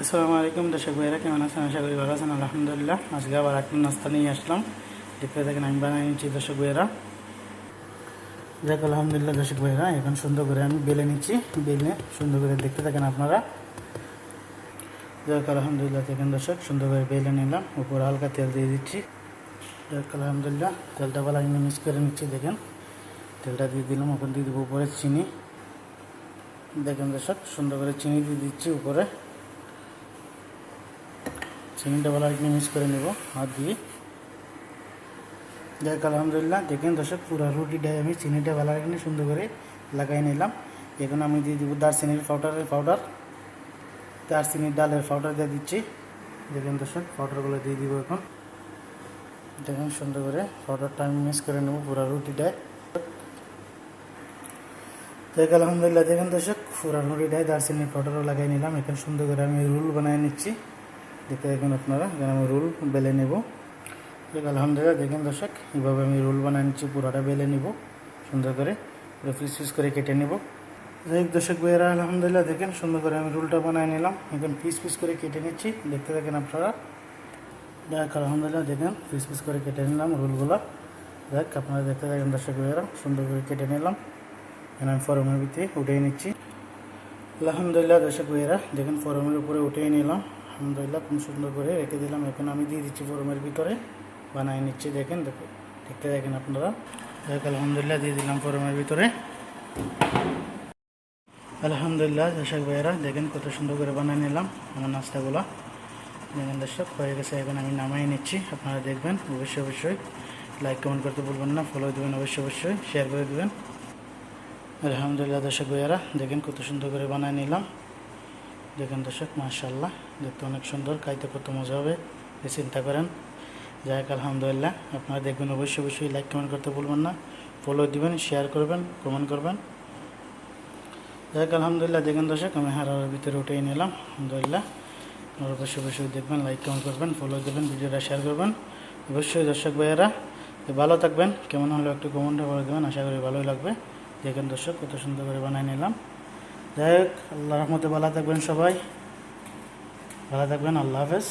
আসসালামু আলাইকুম, দর্শক ভাইরা কেমন আছেন? আশা করি ভালো আছেন, আলহামদুলিল্লাহ। আজকে আবার একটা নাস্তা নিয়ে আসলাম। দেখতে থাকেন, আমি বানিয়ে নিচ্ছি, দর্শক ভাইরা দেখ আলহামদুলিল্লাহ, দর্শক ভাইরা এখন সুন্দর করে আমি বেলে নিচ্ছি। বেলে সুন্দর করে দেখতে থাকেন আপনারা। দেখ আলহামদুলিল্লাহ, দেখেন দর্শক, সুন্দর করে বেলে নিলাম। উপরে হালকা তেল দিয়ে দিচ্ছি। দেখ আলহামদুলিল্লাহ, তেলটা ভালো আমি মিক্স করে নিচ্ছি, দেখেন। তেলটা দিয়ে দিলাম ওখান দিয়ে দেবো উপরে চিনি। দেখেন দর্শক, সুন্দর করে চিনি দিয়ে দিচ্ছি উপরে। চিনিটা ভালো একটু মিক্স করে নেব, হাত দিয়ে। দেখ আলহামদুলিল্লাহ, দেখেন দর্শক, পুরো রুটিটাই আমি চিনিটা ভালো সুন্দর করে লাগাই নিলাম। এখন আমি দিয়ে দিব দারচিনির পাউডারের পাউডার দারচিনির ডালের পাউডার দিয়ে দিচ্ছি। দেখেন দর্শক পাউডারগুলো দিয়ে দিব এখন। দেখেন সুন্দর করে পাউডারটা আমি মিক্স করে নেব, পুরো রুটিটায় দেখ আলহামদুলিল্লাহ, দেখেন দর্শক, পুরো রুটিটায় দারচিনির পাউডারও লাগাই নিলাম। এখন সুন্দর করে আমি রুল বানিয়ে নিচ্ছি। দেখতে দেখুন আপনারা এখানে আমি রোল বেলে নেব। দেখ আলহামদুলিল্লাহ, দেখেন দর্শক এইভাবে আমি রোল বানিয়ে নিচ্ছি, পুরোটা বেলে নেব, সুন্দর করে, পুরো পিস পিস করে কেটে নেব। দেখ দর্শক ভাইয়েরা, আলহামদুলিল্লাহ, দেখেন সুন্দর করে আমি রোলটা বানিয়ে নিলাম। এখন পিস পিস করে কেটে নিচ্ছি, দেখতে দেখেন আপনারা। দেখ আলহামদুলিল্লাহ, দেখেন, পিস পিস করে কেটে নিলাম রোলগুলো। দেখ আপনারা দেখতে দেখেন দর্শক ভাইয়েরা, সুন্দর করে কেটে নিলাম। এখন আমি ফরমের ভিতরে উঠিয়ে নিচ্ছি। আলহামদুলিল্লাহ, দর্শক ভাইয়েরা, দেখেন ফরমের উপরে উঠিয়ে নিলাম। আলহামদুলিল্লাহ খুব সুন্দর করে রেখে দিলাম। এখন আমি দিয়ে দিচ্ছি ফরমের ভিতরে। বানিয়ে নিচ্ছি, দেখেন দেখতে দেখেন আপনারা। দেখ আলহামদুলিল্লাহ, দিয়ে দিলাম ফরমের ভিতরে। আলহামদুলিল্লাহ, দর্শক ভাইয়েরা, দেখেন কত সুন্দর করে বানিয়ে নিলাম আমার নাস্তাগুলো। দেখেন, দর্শক, হয়ে গেছে, এখন আমি নামাই নিচ্ছি। আপনারা দেখবেন, অবশ্যই অবশ্যই। লাইক কমেন্ট করতে বলবেন না ফলো দেবেন, অবশ্যই অবশ্যই শেয়ার করে দেবেন। আলহামদুলিল্লাহ, দর্শক ভাইয়েরা, দেখেন কত সুন্দর করে বানিয়ে নিলাম। দেখেন দর্শক মাশাল্লাহ দেখতে অনেক সুন্দর, খাইতে কত মজা হবে চিন্তা করেন। যাই আলহামদুলিল্লাহ, আপনারা দেখবেন অবশ্যই অবশ্যই লাইক কমেন্ট করতে ভুলবেন না। ফলো দিবেন শেয়ার করবেন কমেন্ট করবেন। যাই আলহামদুলিল্লাহ, দেখেন দর্শক, আমি হারার ভিতরে উঠেই নিলাম, আলহামদুলিল্লাহ। আপনারা অবশ্যই অবশ্যই দেখবেন লাইক কমেন্ট করবেন ফলো দেবেন, ভিডিওটা শেয়ার করবেন। অবশ্যই দর্শক ভাইয়েরা, ভালো থাকবেন, কেমন হলো একটু কমেন্টে করে দেবেন, আশা করি ভালোই লাগবে। দেখেন দর্শক, কত সুন্দর করে বানিয়ে নিলাম। যাই হোক আল্লাহ রহমতে ভালো থাকবেন সবাই। ভালো থাকবেন আল্লাহ হাফেজ।